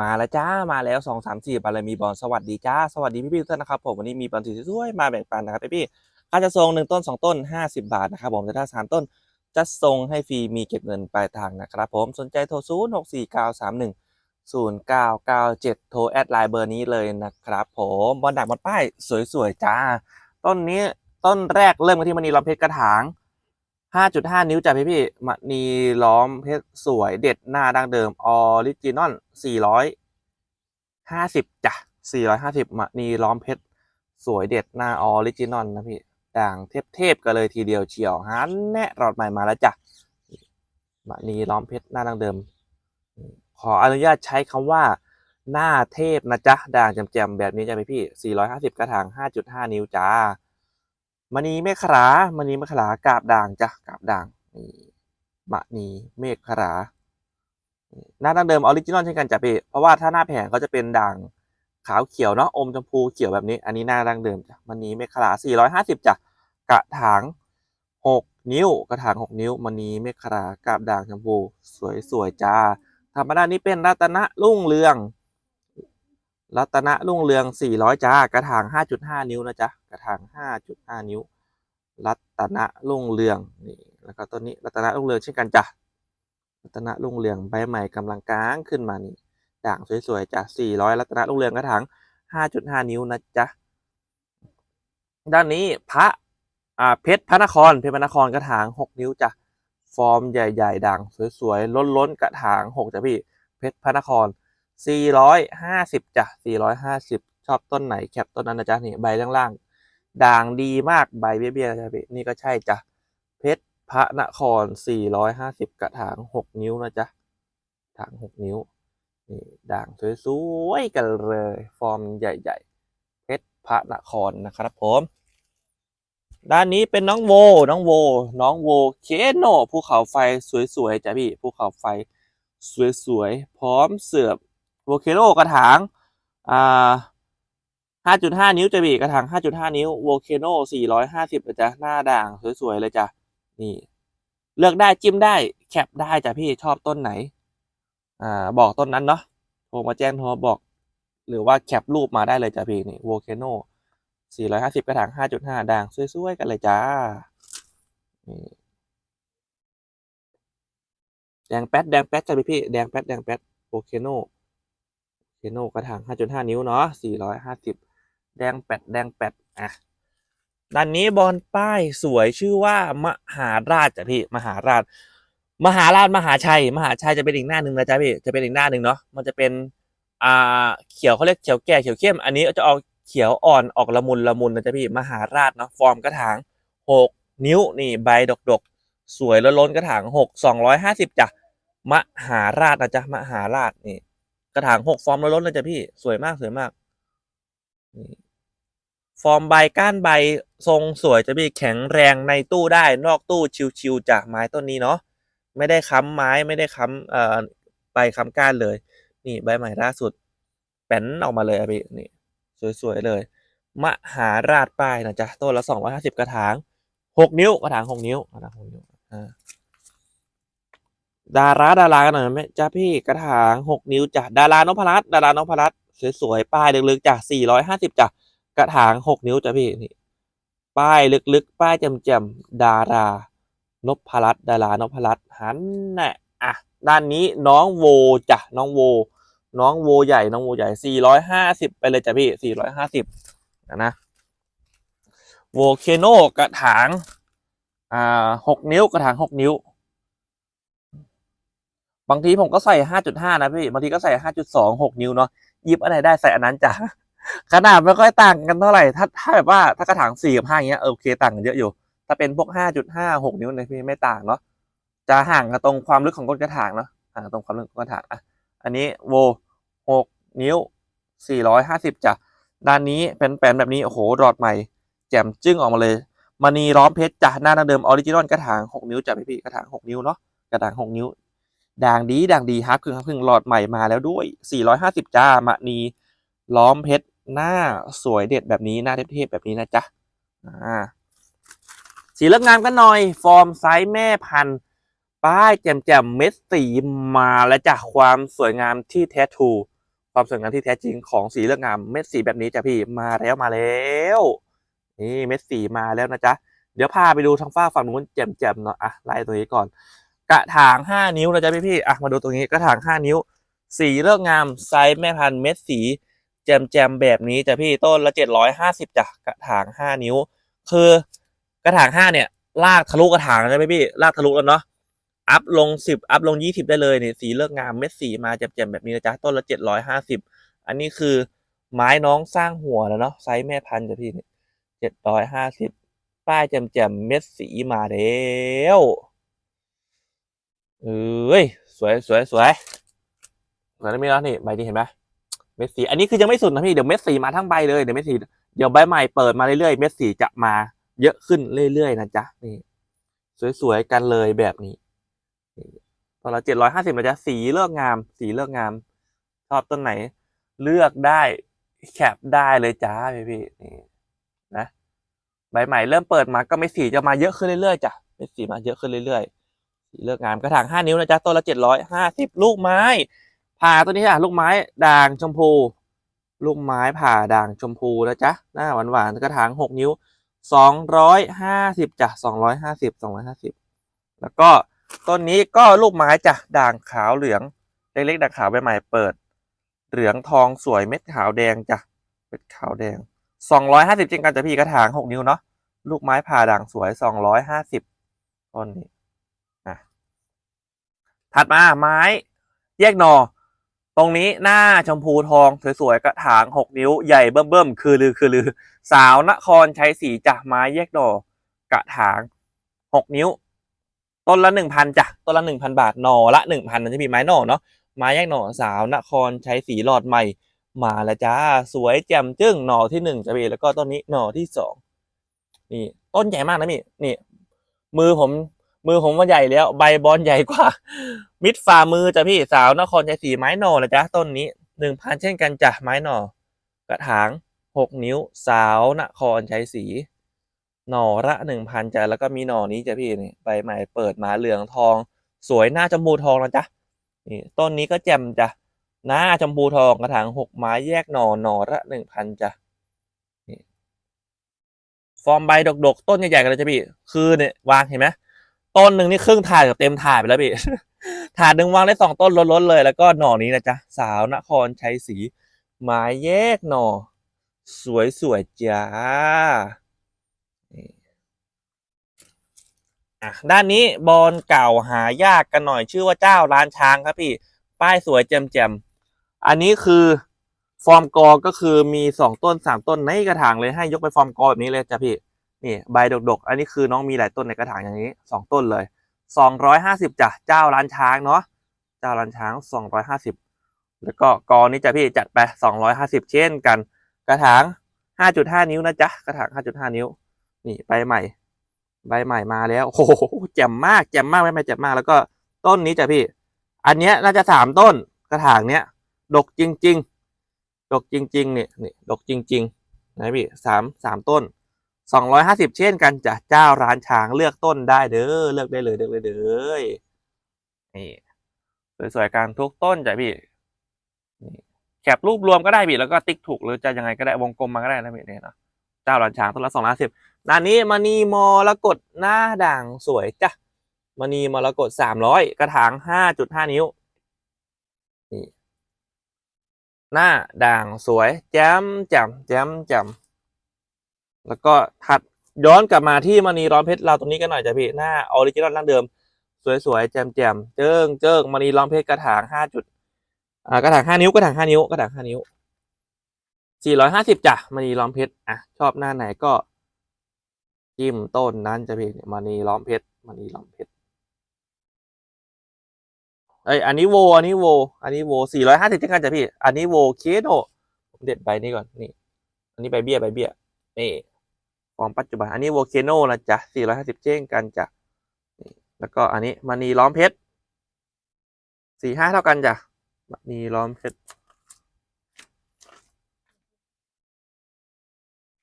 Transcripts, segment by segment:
มาแล้วจ้ามาแล้วสองสามสี่บารมีบอลสวัสดีจ้าสวัสดีพี่ๆทุกท่านนะครับผมวันนี้มีบอลสีสวยมาแบ่งปันนะครับพี่ๆค่าจะทรงหนึ่งต้นสองต้นห้าสิบาทนะครับผมแต่ถ้าสามต้นจะส่งให้ฟรีมีเก็บเงินปลายทางนะครับผมสนใจโทรศูนย์หกสี่เก้าสามหนึ่งศูนย์เก้าเก้าเจ็ดโทรแอดไลน์เบอร์นี้เลยนะครับผมบอลดักบอลป้ายสวยๆจ้า ต้นนี้ต้นแรกเริ่มกันที่มณีล้อมเพชรกระถาง 5.5 นิ้วจ้ะพี่พี่มณีล้อมเพชรสวยเด็ดหน้าดังเดิมออริจินอล450จ้ะ450มณีล้อมเพชรสวยเด็ดหน้าออริจินอลนะพี่ด่างเทพๆกันเลยทีเดียวเชียวฮันแน่รอดใหม่มาแล้วจ้ะมณีล้อมเพชรหน้าดังเดิม ขออนุญาตใช้คำว่าหน้าเทพนะจ๊ะด่างแจ่มๆแบบนี้จ้ะพี่พี่450 กระถาง 5.5 นิ้วจ้า มณีเมฆขลามณีเมฆขลากาบด่างจ้ะกาบด่างนี่มณีเมฆขลาหน้าดั้งเดิมออริจินอลเช่นกันจ้ะพี่เพราะว่าถ้าหน้าแผงเขาจะเป็นด่างขาวเขียวเนาะอมชมพูเขียวแบบนี้ อันนี้หน้าดั้งเดิมจ้ะมณีเมฆขลา450จ้ะกระถาง6 นิ้ว กระถาง 6 นิ้วมณีเมฆขลากาบด่างชมพู สวยๆจ้าธรรมดานี้เป็นรัตนรุ่งเรือง รัตนรุ่งเรือง 400 จ้า กระถาง 5.5 นิ้วนะจ๊ะ กระถาง 5.5 นิ้ว รัตนรุ่งเรือง นี่ แล้วก็ต้นนี้รัตนรุ่งเรืองเช่นกันจ้ะ รัตนรุ่งเรืองใบใหม่กำลังกลางขึ้นมานี่ ด่างสวยๆจ้ะ 400 รัตนรุ่งเรืองกระถาง 5.5 นิ้วนะจ๊ะ ด้านนี้พระอ่าเพชรพระนคร เพชรพระนครกระถาง 6 นิ้วจ้ะ ฟอร์มใหญ่ ๆ ด่างสวยๆ ล้นๆ กระถาง 6จ้ะพี่ เพชรพระนคร 450จ้ะ450 ชอบต้นไหนแคปต้นนั้นนะจ๊ะนี่ใบล่างๆด่างดีมากใบเบี้ยๆจ๊ะพี่นี่ก็ใช่จ้ะเพชรพระนคร 450 กระถาง 6 นิ้วนะจ๊ะถาง 6 นิ้วนี่ด่างสวยๆกันเลย ฟอร์มใหญ่ๆ เพชรพระนครนะครับผม ด้านนี้เป็นน้องโว น้องโว น้องโวเคโนภูเขาไฟสวยๆจ้ะพี่ภูเขาไฟสวยๆ พร้อมเสือบ โวเคโนกระถางอ่า5.5 นิ้วจะบีกระถาง 5.5 นิ้วโวเคโน450เลยจ้ะหน้าด่างสวยๆเลยจ้ะนี่ เลือกได้จิ้มได้แคปได้จ้ะพี่ชอบต้นไหน อ่า บอกต้นนั้นเนาะโทรมาแจ้งโทรบอก หรือว่าแคปรูปมาได้เลยจ้ะพี่นี่โวเคโน450 กระถาง 5.5 ด่างสวยๆกันเลยจ้านี่แดงแป๊ดแดงแป๊ดจ้ะพี่พี่แดงแป๊ดแดงแป๊ดโอเคโนโอ เคโนกระถาง 5.5 นิ้วเนาะ 450 แดงแปดแดงแปดอะ ด้านนี้บอลป้ายสวยชื่อว่ามหาราชจ้ะพี่ มหาราช มหาราชมหาชัย มหาชัยจะเป็นอีกหน้าหนึ่งนะจ๊ะพี่ จะเป็นอีกหน้าหนึ่งเนาะ มันจะเป็น อ่า เขียวเขาเรียกเขียวแก่เขียวเข้ม อันนี้จะออกเขียวอ่อนออกละมุนละมุนนะจ๊ะพี่ มหาราชเนาะ ฟอร์มกระถาง 6 นิ้วนี่ใบดกดกๆสวยแล้วล้นกระถาง 6 250จ้ะ มหาราชนะจ๊ะ มหาราชนี่ กระถางหกฟอร์มแล้วล้นเลยจ้ะพี่สวยมากสวยมากนี่ฟอร์มใบก้านใบทรงสวยจ้ะพี่แข็งแรงในตู้ได้นอกตู้ชิวๆจากไม้ต้นนี้เนาะไม่ได้ค้ำไม้ไม่ได้ค้ำเอ่อใบค้ำก้านเลย นี่ใบใหม่ล่าสุดแป้นออกมาเลยอะพี่นี่สวยๆเลย มหาราชป้ายนะจ๊ะต้นละสองร้อยห้าสิบกระถางหกนิ้วกระถางหกนิ้วกระถางหกนิ้วอ่า ดาราดารากันหน่อยไหมจ้าพี่กระถางหกนิ้วจ้ะดารานพรัตดารานพรัตสวยๆป้ายลึกๆจ้ะสี่ร้อยห้าสิบจ้ะกระถางหกนิ้วจ้ะพี่นี่ป้ายลึกๆ ป้ายแจ่มๆดารานพรัตดารานพรัตหันน่ะอะด้านนี้น้องโวจ้ะน้องโว น้องโวใหญ่น้องโวใหญ่สี่ร้อยห้าสิบไปเลยจ้ะพี่สี่ร้อยห้าสิบนะนะโวเคโนกระถางอ่าหกนิ้วกระถางหกนิ้ว บางทีผมก็ใส่ห้าจุดห้านะพี่ บางทีก็ใส่ห้าจุดสองหกนิ้วเนาะหยิบอันไหนได้ใส่อันนั้นจ้ะ ขนาดไม่ค่อยต่างกันเท่าไหร่ ถ้าถ้าแบบว่าถ้ากระถางสี่กับห้าอย่างเงี้ยเออโอเคต่างกันเยอะอยู่ ถ้าเป็นพวกห้าจุดห้าหกนิ้วเนี่ยพี่ไม่ต่างเนาะ จะห่างกันตรงความลึกของก้นกระถางเนาะ ห่างกันตรงความลึกของกระถางอะ อันนี้โวหกนิ้วสี่ร้อยห้าสิบจ้ะ ด้านนี้เป็นแปนแบบนี้โอ้โหรอดใหม่ แจ่มจึ้งออกมาเลยมณีล้อมเพชรจ้ะหน้าเดิมออริจินอลกระถางหกนิ้วจ้ะพี่พี่กระถางหกนิ้วเนาะ กระถางหกนิ้ว ด่างดีด่างดีฮับครึ่งฮับครึ่งหลอดใหม่มาแล้วด้วย 450 จ้ามะนีล้อมเพชรหน้าสวยเด็ดแบบนี้หน้าเทพๆแบบนี้นะจ๊ะอ่าสีเลือกงามกันหน่อย ฟอร์มไซส์แม่พันธุ์ป้ายแจ่มๆเม็ดสีมาแล้วจ้ะความสวยงามที่แท้ทูความสวยงามที่แท้จริงของสีเลือกงามเม็ดสีแบบนี้จ้ะพี่มาแล้วมาแล้วนี่เม็ดสีมาแล้วนะจ๊ะเดี๋ยวพาไปดูทางฝ้าฝั่งนู้นแจ่มๆเนาะอะไล่ตรงนี้ก่อน กระถาง 5 นิ้วนะจ๊ะพี่พี่ๆอะมาดูตรงนี้กระถาง 5 นิ้ว สีเลือกงามไซส์แม่พันธุ์เม็ดสี แจมๆแบบนี้จ้ะพี่ต้นละ 750จ้ะกระถาง 5 นิ้ว คือกระถาง 5 เนี่ยลากทะลุกระถางนะพี่พี่ลากทะลุแล้วเนาะอัพลง 10 อัพลง 20 ได้เลยเนี่ยสีเลือกงามเม็ดสีมาแจ่มๆแบบนี้นะจ๊ะต้นละ 750 อันนี้คือไม้น้องสร้างหัวแล้วเนาะไซส์แม่พันธุ์จ้ะพี่เนี่ย750ป้ายแจ่มๆเม็ดสีมาแล้ว เอ้ยสวยสวยสวยสวยแล้วมีแล้วนี่ใบนี้เห็นไหมเม็ดสีอันนี้คือยังไม่สุดนะพี่เดี๋ยวเม็ดสีมาทั้งใบเลยเดี๋ยวเม็ดสีเดี๋ยวใบใหม่เปิดมาเรื่อยๆเม็ดสีจะมาเยอะขึ้นเรื่อยๆนะจ๊ะนี่สวยๆกันเลยแบบนี้ตอนละเจ็ดร้อยห้าสิบนะจ๊ะสีเลือกงาม สีเลือกงาม ชอบต้นไหน เลือกได้แคปได้เลยจ้าพี่พี่ๆนี่นะใบใหม่เริ่มเปิดมาก็เม็ดสีจะมาเยอะขึ้นเรื่อยๆจ้ะเม็ดสีมาเยอะขึ้นเรื่อยๆ สีเลือกงามกระถางห้านิ้วนะจ๊ะต้นละเจ็ดร้อยห้าสิบลูกไม้ ผ่าตัวนี้อะลูกไม้ด่างชมพู ลูกไม้ผ่าด่างชมพูนะจ๊ะหน้าหวานๆกระถางหกนิ้วสองร้อยห้าสิบจ้ะสองร้อยห้าสิบสองร้อยห้าสิบแล้วก็ต้นนี้ก็ลูกไม้จ้ะด่างขาวเหลืองเล็กๆด่างขาวใบใหม่เปิด เหลืองทองสวยเม็ดขาวแดงจ้ะเม็ดขาวแดงสองร้อยห้าสิบจริงกันจ้ะพี่กระถางหกนิ้วเนาะลูกไม้ผ่าด่างสวยสองร้อยห้าสิบต้นนี้ ถัดมาไม้แยกหนอ ตรงนี้หน้าชมพูทองสวยๆกระถางหกนิ้วใหญ่เบิ่มๆคือลือคือลือ สาวนครชัยศรีจ้ะไม้แยกดอกระถางหกนิ้ว ต้นละหนึ่งพันจ้ะต้นละหนึ่งพันบาทหนอละหนึ่งพันนจะมีไม้หนอเนาะไม้แยกหนอสาวนครชัยศรีหลอดใหม่มาแล้วจ้าสวยแจ่มจึ้งหนอที่หนึ่งจะมีแล้วก็ต้นนี้หนอที่สองนี่ต้นใหญ่มากนะพี่นี่ มือผม มือผมว่าใหญ่แล้ว ใบบอลใหญ่กว่า มิดฝ่ามือจ้ะพี่สาวนครชัยศรีไม้หน่อนะจ๊ะต้นนี้หนึ่งพันเช่นกันจ้ะไม้หน่อกระถางหกนิ้ว สาวนครชัยศรีหน่อละหนึ่งพันจ้ะแล้วก็มีหน่อนี้จ้ะพี่นี่ใบใหม่เปิดมาเหลืองทอง สวยหน้าชมพูทองนะจ๊ะนี่ต้นนี้ก็แจ่มจ้ะหน้าชมพูทองกระถางหกไม้แยกหน่อหน่อละหนึ่งพันจ้ะฟอร์มใบดกๆ ต้นใหญ่ๆกันเลยจ้ะพี่ คือเนี่ยวางเห็นไหม ต้นหนึ่งนี่ครึ่งถ่าดกับเต็มถ่าดไปแล้วพี่ถาดหนึ่งวางได้สองต้นล้นๆเลย แล้วก็หน่อนี้นะจ๊ะสาวนครชัยศรีไม้แยกหน่อ สวยๆจ้าอะด้านนี้บอลเก่าหายากกันหน่อยชื่อว่าเจ้าร้านช้างครับพี่ ป้ายสวยแจ่มๆอันนี้คือฟอร์มกอก็คือมีสองต้นสามต้นในกระถางเลยให้ยกไปฟอร์มกอแบบนี้เลยจ้ะพี่ นี่ใบดกๆ อันนี้คือน้องมีหลายต้นในกระถางอย่างนี้สองต้นเลยสองร้อยห้าสิบจ้ะเจ้าร้านช้างเนาะเจ้าร้านช้างสองร้อยห้าสิบแล้วก็กอนี้จะพี่จัดไปสองร้อยห้าสิบเช่นกัน กระถางห้าจุดห้านิ้วนะจ๊ะกระถางห้าจุดห้านิ้ว นี่ใบใหม่ ใบใหม่มาแล้วโอ้โหแจ่มมากแจ่มมากใบใหม่แจ่มมากแล้วก็ต้นนี้จ้ะพี่ อันเนี้ยน่าจะสามต้นกระถางเนี้ยดกจริง ๆ ดกจริง ๆ เนี่ยนี่ดกจริง ๆ นะพี่สามสามต้น สองร้อยห้าสิบเช่นกันจ้ะเจ้าร้านช้างเลือกต้นได้เด้อเลือกได้เลยเลือกเลยเด้อนี่สวยๆกันทุกต้นจ้ะพี่นี่แคปรูปรวมก็ได้พี่แล้วก็ติ๊กถูกหรือจะยังไงก็ได้วงกลมมาก็ได้นะพี่เนี่ยเนาะเจ้าร้านช้างต้นละสองร้อยสิบด้านนี้มณีมรกตหน้าด่างสวยจ้ะมณีมรกตสามร้อยกระถางห้าจุดห้านิ้วนี่หน้าด่างสวยแจ่มแจ่มแจ่มแจ่ม แล้วก็ถัดย้อนกลับมาที่มณีร้อนเพชรเราตรงนี้กันหน่อยจ้ะพี่หน้าออริจินอลดั้งเดิม สวยๆแจ่มๆเจิ้งเจิ้งมณีร้อนเพชรกระถางห้าจุดอ่ากระถางห้านิ้วกระถางห้านิ้วกระถางห้านิ้วสี่ร้อยห้าสิบจ้ะมณีล้อมเพชรอะชอบหน้าไหนก็จิ้มต้นนั้นจะพี่มณีล้อมเพชรมณีล้อมเพชรเอ้ยอันนี้โวอันนี้โว อันนี้โวสี่ร้อยห้าสิบเช่นกันจ้ะพี่ อันนี้โวเคโนผมเด็ดใบนี้ก่อนนี่ อันนี้ใบเบี้ยใบเบี้ยนี่ ฟอร์มปัจจุบัน อันนี้โวเคโนนะจ๊ะ450 เจ้งกันจ้ะแล้วก็อันนี้มณีล้อมเพชร45เท่ากันจ้ะมณีล้อมเพชร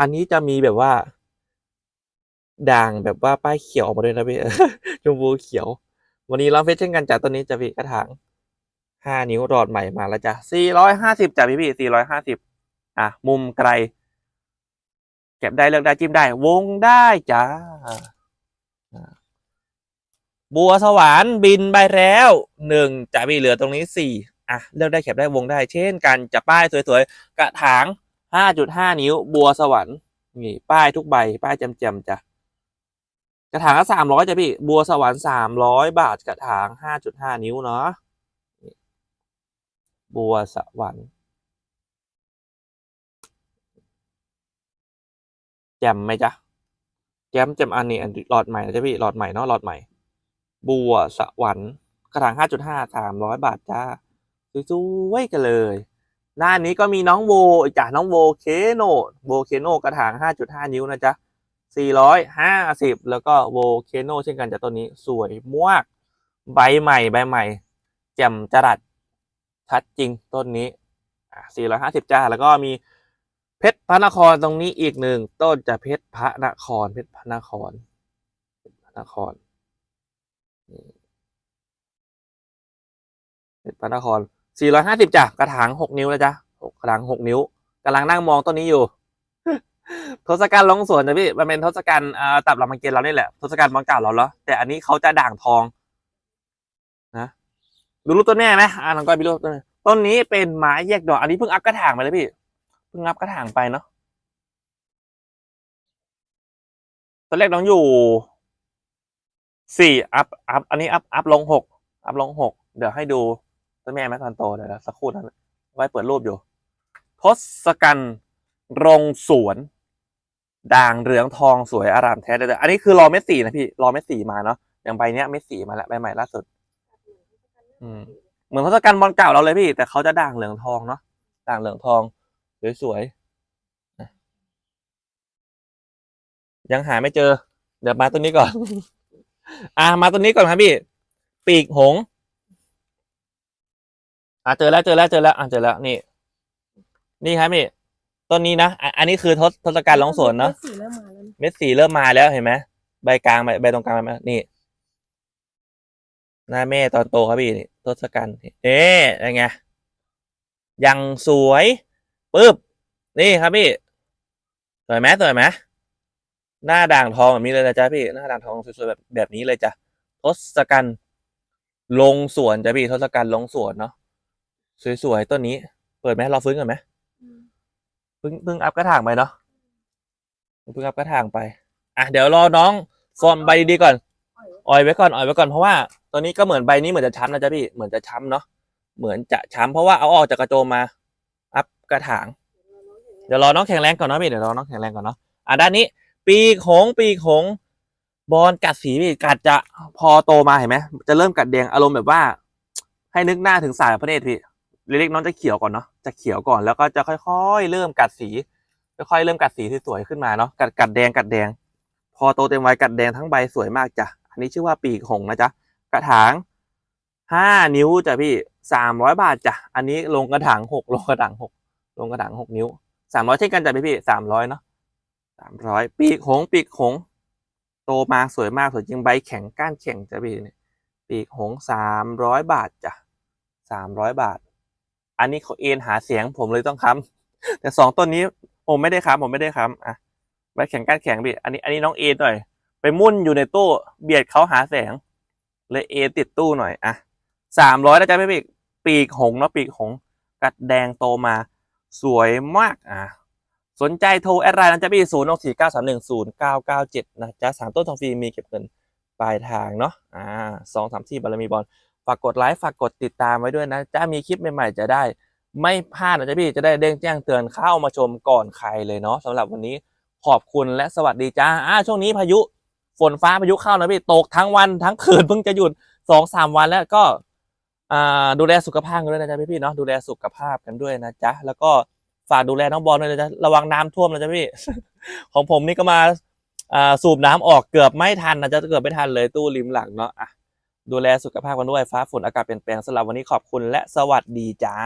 อันนี้จะมีแบบว่า ด่างแบบว่าป้ายเขียวออกมาด้วยนะพี่ชมพูเขียวมณีล้อมเพชรเช่นกันจ้ะตัวนี้จะพี่กระถางห้านิ้วหลอดใหม่มาแล้วจ้ะสี่ร้อยห้าสิบจ้ะพี่พี่สี่ร้อยห้าสิบอะมุมไกล เก็บได้เลือกได้จิ้มได้ วงได้จ้าอะบัวสวรรค์บินไปแล้วหนึ่งจะมีเหลือตรงนี้สี่อะเลือกได้เก็บได้วงได้ เช่นกันจะป้ายสวยๆ กระถางห้าจุดห้านิ้ว บัวสวรรค์นี่ป้ายทุกใบ ป้ายจำๆจ้ะกระถางละสามร้อยจ้ะพี่ บัวสวรรค์สามร้อยบาทกระถางห้าจุดห้านิ้วเนาะบัวสวรรค์ แจมไหมจ๊ะแจมแจมอันนี้อันหลอดใหม่นะจ๊ะพี่หลอดใหม่เนาะหลอดใหม่ บัวสวรรค์กระถางห้าจุดห้าสามร้อยบาทจ้าสวยๆกันเลย หน้านี้ก็มีน้องโวอีกจ้ะน้องโวเคโนโวเคโนกระถางห้าจุดห้านิ้วนะจ๊ะ450แล้วก็โวเคโนเช่นกันจากต้นนี้สวยมากใบใหม่ใบใหม่แจ่มจรัสชัดจริงต้นนี้อะ450จ้าแล้วก็มี เพชรพระนครตรงนี้อีกหนึ่งต้นจะเพชรพระนคร เพชรพระนครพระนครเพชรพระนครนี่รพระนคร450จ้ะกระถาง6นิ้วแล้วจ้ะกระถาง6นิ้วกำลังนั่งมองต้นนี้อยู่ทศกัณฐ์ลงสวนนะพี่มันเป็นทศกัณฐ์ตับรามเกียรเรานี่แหละทศกัณฐ์บางกล่าวเราแล้วแต่อันนี้เขาจะด่างทองนะดูรูปต้นแม่ไหมอ่าน้องก้อยไปรูปต้นต้นนี้เป็นไม้แยกดอกอันนี้เพิ่งอัพกระถางไปเลยพี่ เพิ่งอัพกระถางไปเนาะตอนแรกน้องอยู่สี่อัพอัพอันนี้อัพอัพลงหกอัพลงหกเดี๋ยวให้ดูต้นแม่ไหมตอนโตเดี๋ยวสักครู่นะไว้เปิดรูปอยู่ทศกัณฐ์รงสวน ด่างเหลืองทองสวยอารามแท้แต่อันนี้คือรอเม็ดสีนะพี่ รอเม็ดสีมาเนาะอย่างใบเนี้ยเม็ดสีมาแล้วใบใหม่ล่าสุด อืมเหมือนทศกัณฐ์บอลเก่าเราเลยพี่ แต่เขาจะด่างเหลืองทองเนาะด่างเหลืองทอง สวยๆนะยังหาไม่เจอ เดี๋ยวมาตัวนี้ก่อน อ่ามาตัวนี้ก่อนครับพี่ ปีกหงส์อ่าเจอแล้วเจอแล้วเจอแล้วอ่าเจอแล้วนี่ นี่ครับพี่ต้นนี้นะอะอันนี้คือทศทศกัณฐ์ลงสวนเนาะสีเริ่มมาแล้วนะเม็ดสีเริ่มมาแล้วเห็นไหมใบกลางใบใบตรงกลางใบมานี่หน้าแม่ตอนโตครับพี่นี่ทศกัณฐ์เอ๊ะยังไงยังสวย ปึ๊บนี่ครับพี่สวยไหมสวยไหมหน้าด่างทองแบบนี้เลยนะจ๊ะพี่ หน้าด่างทองสวยๆแบบแบบนี้เลยจ้ะทศกัณฐ์ลงสวนจ้ะพี่ทศกัณฐ์ลงสวนเนาะสวยๆต้นนี้ เปิดไหมรอฟื้นก่อนไหมเพิ่งเพิ่งอัพกระถางไปเนาะเพิ่งอัพกระถางไปอะเดี๋ยวรอน้องฟอร์มใบดีๆก่อนอ่อยไว้ก่อนอ่อยไว้ก่อนเพราะว่าตอนนี้ก็เหมือนใบนี้เหมือนจะช้ำนะจ๊ะพี่เหมือนจะช้ำเนาะเหมือนจะช้ำเพราะว่าเอาออกจากกระโจมมาอัพ กระถาง เดี๋ยวรอน้องแข็งแรงก่อนเนาะพี่เดี๋ยวรอน้องแข็งแรงก่อนเนาะอะด้านนี้ ปีกหงปีกหงบอลกัดสีพี่กัดจะพอโตมาเห็นไหมจะเริ่มกัดแดงอารมณ์แบบว่า ให้นึกหน้าถึงสายพระเนตรพี่เล็กๆน้องจะเขียวก่อนเนาะจะเขียวก่อนแล้วก็จะค่อยๆ เริ่มกัดสีค่อยๆเริ่มกัดสีที่สวยขึ้นมาเนาะกัดกัดแดงกัดแดง พอโตเต็มวัยกัดแดงทั้งใบสวยมากจ้ะอันนี้ชื่อว่าปีกหงนะจ๊ะกระถางห้านิ้วจ้ะพี่สามร้อยบาทจ้ะอันนี้ลงกระถางหกลงกระถางหก ลงกระถางหกนิ้วสามร้อยเช่นกันจ้ะพี่พี่สามร้อยเนาะสามร้อยปีกหงส์ปีกหงส์โตมาสวยมากสวยจริงใบแข็งก้านแข็งจ้ะพี่เนี่ยปีกหงสามร้อยบาทจ้ะสามร้อยบาท อันนี้เขาเอ็นหาเสียงผมเลยต้องค้ำแต่สองต้นนี้ผมไม่ได้ค้ำผมไม่ได้ค้ำอะใบแข็งก้านแข็งพี่อันนี้อันนี้น้องเอ็นหน่อย ไปมุ่นอยู่ในตู้เบียดเขาหาแสง เลยเอติดตู้หน่อยอะสามร้อยนะจ๊ะพี่ปีกปีกหงส์เนาะปีกหงส์กัดแดงโตมา สวยมากอะสนใจโทรแอดไลน์นะจ๊ะพี่ศูนย์หกสี่เก้าสามหนึ่งศูนย์เก้าเก้าเจ็ดนะจ๊ะสามต้นทองฟรีมีเก็บเงินปลายทางเนาะอ่าสองสามที่บารมีบอลฝากกดไลค์ฝากกดติดตามไว้ด้วยนะจ๊ะมีคลิปใหม่ๆจะได้ ไม่พลาดนะจ๊ะพี่จะได้เด้งแจ้งเตือนเข้ามาชมก่อนใครเลยเนาะสำหรับวันนี้ขอบคุณและสวัสดีจ้าอ่าช่วงนี้พายุฝนฟ้าพายุเข้านะพี่ตกทั้งวันทั้งคืนเพิ่งจะหยุดสองสามวันแล้วก็ ดูแลสุขภาพกันด้วยนะจ๊ะพี่พี่ๆเนาะดูแลสุขภาพกันด้วยนะจ๊ะแล้วก็ฝากดูแลน้องบอลด้วยนะจ๊ะระวังน้ำท่วมนะจ๊ะพี่ ของผมนี่ก็มาสูบน้ำออกเกือบไม่ทันนะจ๊ะเกือบไม่ทันเลยตู้ริมหลังเนาะอะดูแลสุขภาพกันด้วยฟ้าฝนอากาศเปลี่ยนแปลงสำหรับวันนี้ขอบคุณและสวัสดีจ้า